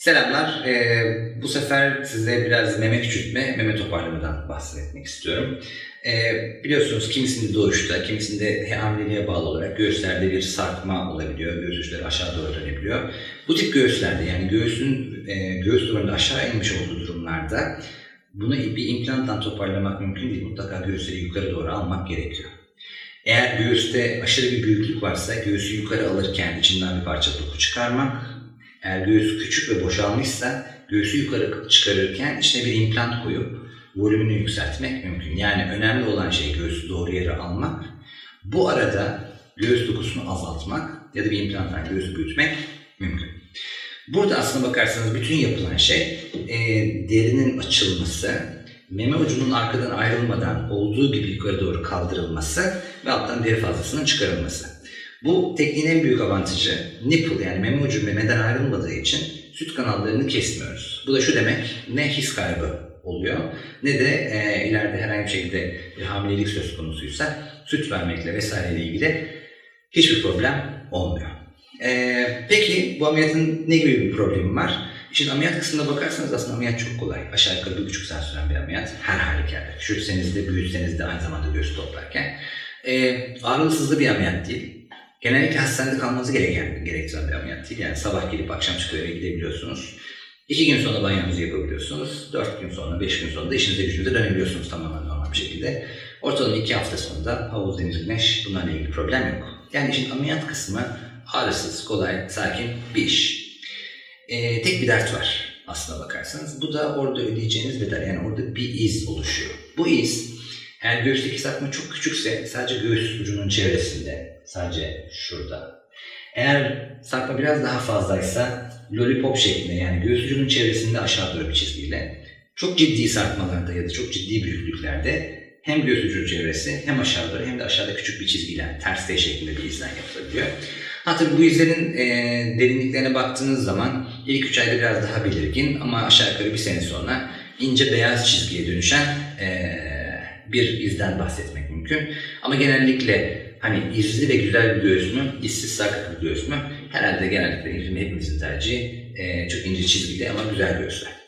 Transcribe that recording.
Selamlar. Ee, bu sefer size biraz meme küçültme, meme toparlamadan bahsetmek istiyorum. Ee, biliyorsunuz kimisinde doğuşta, kimisinde hamileliğe bağlı olarak göğüslerde bir sarkma olabiliyor. Göğüs uçları aşağı doğru dönebiliyor. Bu tip göğüslerde yani göğsün e, göğüs duvarında aşağı inmiş olduğu durumlarda bunu bir implantla toparlamak mümkün değil. Mutlaka göğüsleri yukarı doğru almak gerekiyor. Eğer göğüste aşırı bir büyüklük varsa göğsü yukarı alırken içinden bir parça doku çıkarmak, eğer göğüs küçük ve boşalmışsa göğsü yukarı çıkarırken içine bir implant koyup volümünü yükseltmek mümkün. Yani önemli olan şey göğsü doğru yere almak. Bu arada göğüs dokusunu azaltmak ya da bir implantla göğsü büyütmek mümkün. Burada aslına bakarsanız bütün yapılan şey e, derinin açılması, meme ucunun arkadan ayrılmadan olduğu gibi yukarı doğru kaldırılması ve alttan deri fazlasının çıkarılması. Bu tekniğin en büyük avantajı nipple yani meme ucu memeden ayrılmadığı için süt kanallarını kesmiyoruz. Bu da şu demek ne his kaybı oluyor ne de e, ileride herhangi bir şekilde bir hamilelik söz konusuysa süt vermekle vesaireyle ilgili hiçbir problem olmuyor. E, peki bu ameliyatın ne gibi bir problemi var? İşin ameliyat kısmına bakarsanız aslında ameliyat çok kolay. Aşağı yukarı bir buçuk saat süren bir ameliyat. Her halükarda. Küçültseniz de büyütseniz de aynı zamanda göğsü toplarken. E, ağrılı sızlı bir ameliyat değil. Genellikle hastanede kalmanızı gereken, gerektiren bir ameliyat değil. Yani sabah gelip akşam çıkıp eve gidebiliyorsunuz. İki gün sonra banyonuzu yapabiliyorsunuz. Dört gün sonra, beş gün sonra da işinize gücünüze dönebiliyorsunuz tamamen normal bir şekilde. Ortalama iki hafta sonunda havuz, deniz, güneş bunlarla ilgili problem yok. Yani işin ameliyat kısmı ağrısız, kolay, sakin bir iş. Ee, tek bir dert var aslına bakarsanız. Bu da orada ödeyeceğiniz bedel. Yani orada bir iz oluşuyor. Bu iz eğer göğüsteki sarkma çok küçükse sadece göğüs ucunun çevresinde, sadece şurada. Eğer sarkma biraz daha fazlaysa lollipop şeklinde yani göğüs ucunun çevresinde aşağı doğru bir çizgiyle çok ciddi sarkmalarda ya da çok ciddi büyüklüklerde hem göğüs ucu çevresi hem aşağı doğru hem de aşağıda küçük bir çizgiyle ters T şeklinde bir izlen yapılabiliyor. Ha tabii bu izlerin e, derinliklerine baktığınız zaman ilk 3 ayda biraz daha belirgin ama aşağı yukarı bir sene sonra ince beyaz çizgiye dönüşen e, bir izden bahsetmek mümkün. Ama genellikle hani izli ve güzel bir göğüs mü, izsiz sarkık bir göğüs mü? Herhalde genellikle hepimizin tercihi e, çok ince çizgili ama güzel göğüsler.